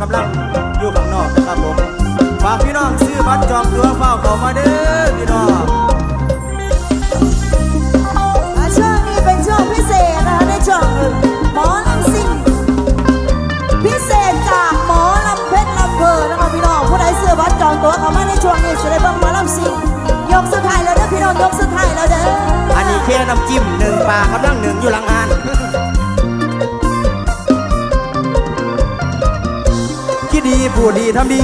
กำลังอยู่ข้างนอกนะครับผมฝากพี่น้องซื้อบัตรจองตัวเฝ้าเข้ามาเด้อพี่น้องอ่าช่วงนี้เป็นช่วงพิเศษนะคะในช่วงหมอลำซิ่งพิเศษจากหมอลำเพชรลำเพอนะคะพี่น้องผู้ใดซื้อบัตรจองตั๋วเข้ามาในช่วงนี้จะได้เบิ่งหมอลำซิ่งยกสุดท้ายแล้วเด้อพี่น้องยกสุดท้ายแล้วเด้ออันนี้แค่น้ำจิ้มหนึ่งปลากำลังหนึ่งอยู่หลังงาน พูดดีทำดี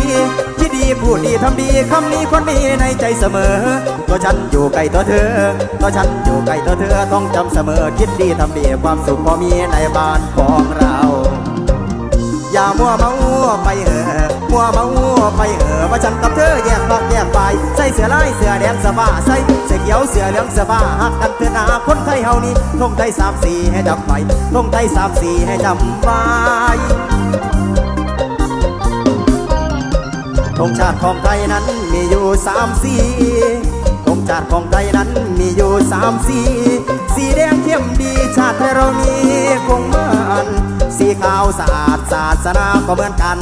คิดดีพูดดีทำดีคำนี้คนมีในใจเสมอ ตัวฉันอยู่ใกล้ตัวเธอ ตัวฉันอยู่ใกล้ตัวเธอต้องจำเสมอ คิดดีทำดีความสุขพอมีในบ้านของเรา อย่ามัวเมาไปเหอมัวเมาไปเหอว่าฉันกับเธอแยกฝักแยกฝ่ายใส่เสื้อลายเสื้อแดงสบ้าใส่เสื้อเขียวเสื้อเหลืองสบ้าหักกันเถอะนาคนไทยเฮานี่ทงไทยสามสี่ให้จำไว้ทงไทยสามสี่ให้จำไว้ งชาติของไทยนั้นมีอยู่สามสีธงชาติของไทยนั้นมีอยู่สามสี สีแดงเข้มดีชาติไทยเรามีคงมันสีขาวสะอาดศาสนาก็เหมือนกัน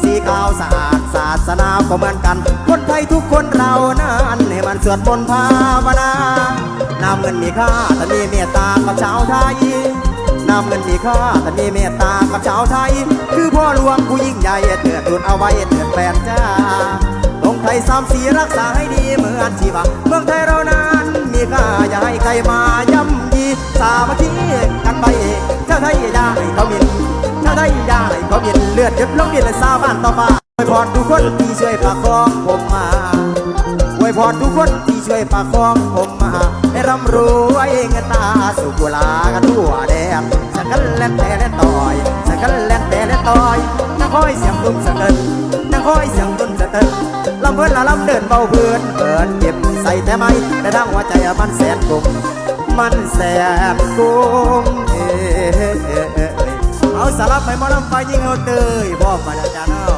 สีขาวสะอาดศาสนาก็เหมือนกัน คนไทยทุกคนเรานั้นให้มันสวดมนต์ภาวนาน้ำเงินมีค่าแต่มีเมตตากับชาวไทย น้ำเงินมีค่าแต่มีเมตตากับชาวไทย คือพ่อหลวงผู้ยิ่งใหญ่เตือนทุนเอาไว้เตือนแฟนจ้าตรงไทยสามสีรักษาให้ดีเหมือนชีวะเมืองไทยเรานั้นมีค่าอย่าให้ใครมาย่ำยีสามัคคีกันไปชาวไทยอย่าให้เขาหมินชาวไทยอย่าให้เขาหมินเลือดเจ็บลงดินและสาวบ้านต่อมาอวยพรทุกคนที่ช่วยประคองผมมาอวยพรทุกคนที่ช่วยประคองผมมาให้ร่ำรวยเงินตาสุขเวลากันทั่วแดน กันแล่นแต่แล่นต่อยสักันแล่นแต่แล่นต่อยนักคอยเสียงดุมสะเดินนักคอยเสียงดุมสะเดินลำเพื่อนละลำเดินเบาเพื่อนเปิดเก็บใส่แต่ไม่แต่ทั้งหัวใจมันแสนกุ้มมันแสนกุ้มเอ้ยเอ้ยเอาสารับไปมอลำไฟยิงเอาเตยบอกมาแล้วจ้าเนาะ